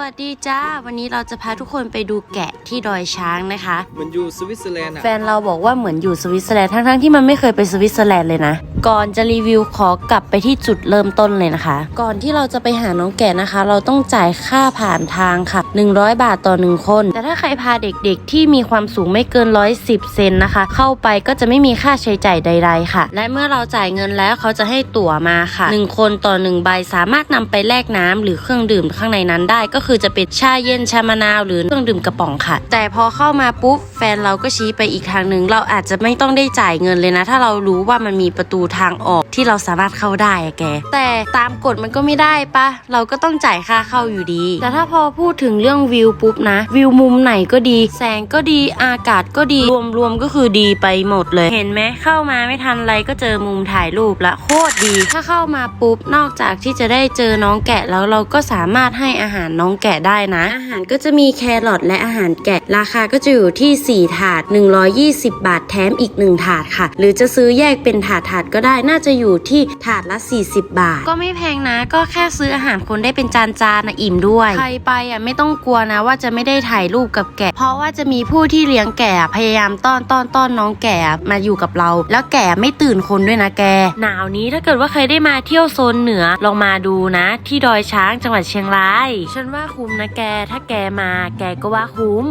วัสดีจ้า วันนี้เราจะพาทุกคนไปดูแกะที่ดอยช้างนะคะ มันอยู่สวิตเซอร์แลนด์อะแฟนเราบอกว่าเหมือนอยู่สวิตเซอร์แลนด์ทั้งๆที่มันไม่เคยไปสวิตเซอร์แลนด์เลยนะ ก่อนจะรีวิวขอกลับไปที่จุดเริ่มต้นเลยนะคะ ก่อนที่เราจะไปหาน้องแกะนะคะ เราต้องจ่ายค่าผ่านทางค่ะ 100 บาทต่อหนึ่งคนแต่ถ้า ใครพาเด็กๆ ที่มีความสูงไม่เกิน 110 เซนนะคะ เข้าไปก็จะไม่มีค่าใช้จ่ายใด ๆ ค่ะ และเมื่อเราจ่ายเงินแล้วเขาจะให้ตั๋วมาค่ะหนึ่งคนต่อหนึ่งใบสามารถนำไปแลกน้ำหรือเครื่องดื่มข้างในนั้นได้ ก็คือจะเป็นชาเย็นชามะนาวหรือเครื่องดื่มกระป๋องค่ะ แต่พอเข้ามาปุ๊บแฟนเราก็ชี้ไปอีกทางหนึ่งเราอาจจะไม่ต้องได้จ่ายเงินเลยนะ ถ้าเรารู้ว่ามันมีประตูทางออกที่เราสามารถเข้าได้แก แต่ตามกฎมันก็ไม่ได้ปะเราก็ต้องจ่ายค่าเข้าอยู่ดี แต่ถ้าพอพูดถึงเรื่องวิวปุ๊บนะ วิวมุมไหนก็ดี แสงก็ดีอากาศก็ดีรวมๆก็คือดีไปหมดเลย เห็นไหมเข้ามาไม่ทันไรก็เจอมุมถ่ายรูปละโคตรดี ถ้าเข้ามาปุ๊บนอกจากที่จะได้เจอน้องแกะแล้วเราก็สามารถให้อาหารน้องแกะได้นะ อาหารก็จะมีแครอทและอาหารแกะ ราคาก็จะอยู่ที่ 4 ถาด 120 บาทแถมอีก 1 ถาดค่ะ หรือจะซื้อแยกเป็นถาดถาดก็ได้น่าจะอยู่ที่ถาดละ 40 บาท ก็ไม่แพงนะ ก็แค่ซื้ออาหารคนได้เป็นจานจานๆนะอิ่มด้วย ใครไปอะไม่ต้องกลัวนะว่าจะไม่ได้ถ่ายรูปกับแกะ เพราะว่าจะมีผู้ที่เลี้ยงแกะพยายามต้อนต้อนต้อนน้องแกะมาอยู่กับเรา แล้วแกะไม่ตื่นคนด้วยนะแก หนาวนี้ถ้าเกิดว่าใครได้มาเที่ยวโซนเหนือลองมาดูนะ ที่ดอยช้างจังหวัดเชียงราย ฉันว่าคุ้มนะแก ถ้าแกมาแกก็ว่าคุ้ม